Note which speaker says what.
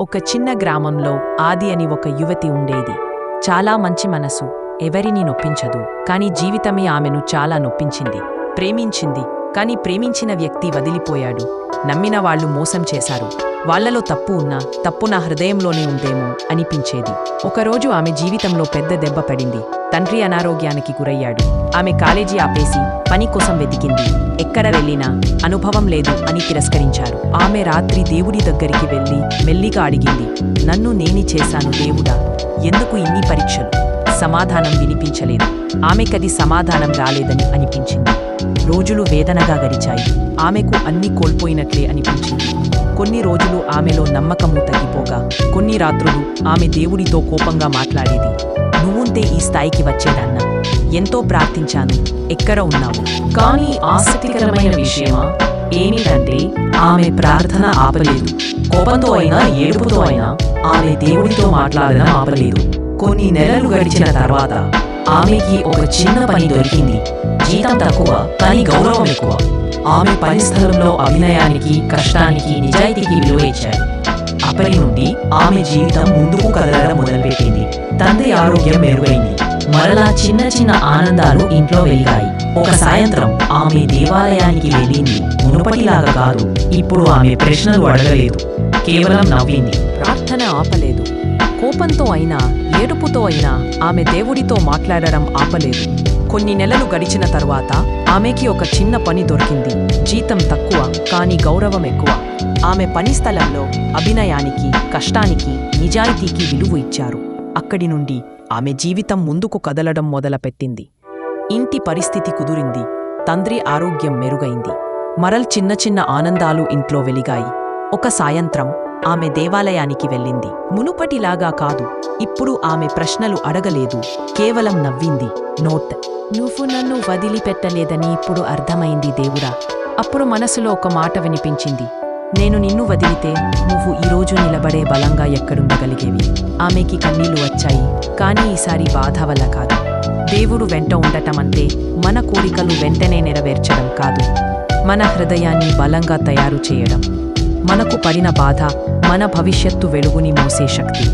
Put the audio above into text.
Speaker 1: ఒక చిన్న గ్రామంలో ఆది అని ఒక యువతి ఉండేది. చాలా మంచి మనసు ఎవరిని నొప్పించదు. కాని జీవితమే ఆమెను చాలా నొప్పించింది. ప్రేమించింది. కాని ప్రేమించిన వ్యక్తి వదిలిపోయాడు. నమ్మిన వాళ్ళు మోసం చేశారు. వాళ్ళలో తప్పు ఉన్నా తప్పు నా హృదయంలోనే ఉందేమో అనిపించేది. ఒకరోజు ఆమె జీవితంలో పెద్ద దెబ్బ పడింది. తండ్రి అనారోగ్యానికి గురయ్యాడు. ఆమె కాలేజీ ఆపేసి పని కోసం వెతికింది. ఎక్కడ వెళ్ళినా అనుభవం లేదు అని తిరస్కరించారు. ఆమె రాత్రి దేవుడి దగ్గరికి వెళ్ళి మెల్లిగా అడిగింది నన్ను నేని చేశాను దేవుడా? ఎందుకు ఇన్ని పరీక్షలు? సమాధానం వినిపించలేదు. ఆమెకది సమాధానం రాలేదని అనిపించింది. రోజులు వేదనగా గడిచాయి. ఆమెకు అన్ని కోల్పోయినట్లే అనిపించింది. కొన్ని రోజులు ఆమెలో నమ్మకము తగ్గిపోగా కొన్ని రాత్రులు ఆమె దేవుడితో కోపంగా మాట్లాడేది. నువ్వుంటే ఈ స్థాయికి వచ్చేదన్న. ఎంతో ప్రార్థించాను. ఎక్కడ ఉన్నావు? కానీ ఆసక్తికరమైన విషయమా? ఏమిటంటే ఆమె ప్రార్థన ఆపలేదు. కోపంతో అయినా ఏడుపుతో అయినా ఆమె దేవుడితో మాట్లాడడం ఆపలేదు. కొన్ని నెలలు గడిచిన తర్వాత ఆమెకి ఒక చిన్న పని దొరికింది. జీతం తక్కువ కానీ గౌరవం ఎక్కువ. ఆమె పని స్థలంలో అభినయానికి కష్టానికి నిజాయితీకి విలువ ఇచ్చారు అప్పటి నుండి ఆమె జీవితం ముందుకు కదలడం మొదలుపెట్టింది. తండ్రి ఆరోగ్యం మెరుగైంది. మరలా చిన్న చిన్న ఆనందాలు ఇంట్లో వెలిగాయి. ఒక సాయంత్రం ఆమె దేవాలయానికి వెళ్ళింది. మునుపటిలాగా కాదు ఇప్పుడు ఆమె ప్రశ్నలు అడగలేదు. కేవలం నవ్వింది. ప్రార్థన ఆపలేదు. కోపంతో అయినా ఏడుపుతో అయినా ఆమె దేవుడితో మాట్లాడడం ఆపలేదు. కొన్ని నెలలు గడిచిన తరువాత ఆమెకి ఒక చిన్న పని దొరికింది. జీతం తక్కువ కానీ గౌరవం ఎక్కువ. ఆమె పని స్థలంలో అభినయానికి కష్టానికి నిజాయితీకి విలువ ఇచ్చారు. అక్కడి నుండి ఆమె జీవితం ముందుకు కదలడం మొదలుపెట్టింది. ఇంటి పరిస్థితి కుదిరింది. తండ్రి ఆరోగ్యం మెరుగైంది. మరల్ చిన్న చిన్న ఆనందాలు ఇంట్లో వెలిగాయి. ఒక సాయంత్రం ఆమె దేవాలయానికి వెళ్ళింది. మునుపటిలాగా కాదు ఇప్పుడు ఆమె ప్రశ్నలు అడగలేదు. కేవలం నవ్వింది. నోట్. నువ్వు నన్ను వదిలిపెట్టలేదని ఇప్పుడు అర్థమైంది దేవుడా. అప్పుడు మనసులో ఒక మాట వినిపించింది. నేను నిన్ను వదిలితే నువ్వు ఈరోజు నిలబడే బలంగా ఎక్కడుండగలిగేవి. ఆమెకి కన్నీళ్ళు వచ్చాయి. కానీ ఈసారి బాధ వల్ల కాదు. దేవుడు వెంట ఉండటం అంటే మన కోరికలు వెంటనే నెరవేర్చడం కాదు. మన హృదయాన్ని బలంగా తయారు చేయడం. మనకు పడిన బాధ మన భవిష్యత్తు వెలుగుని మోసే శక్తి.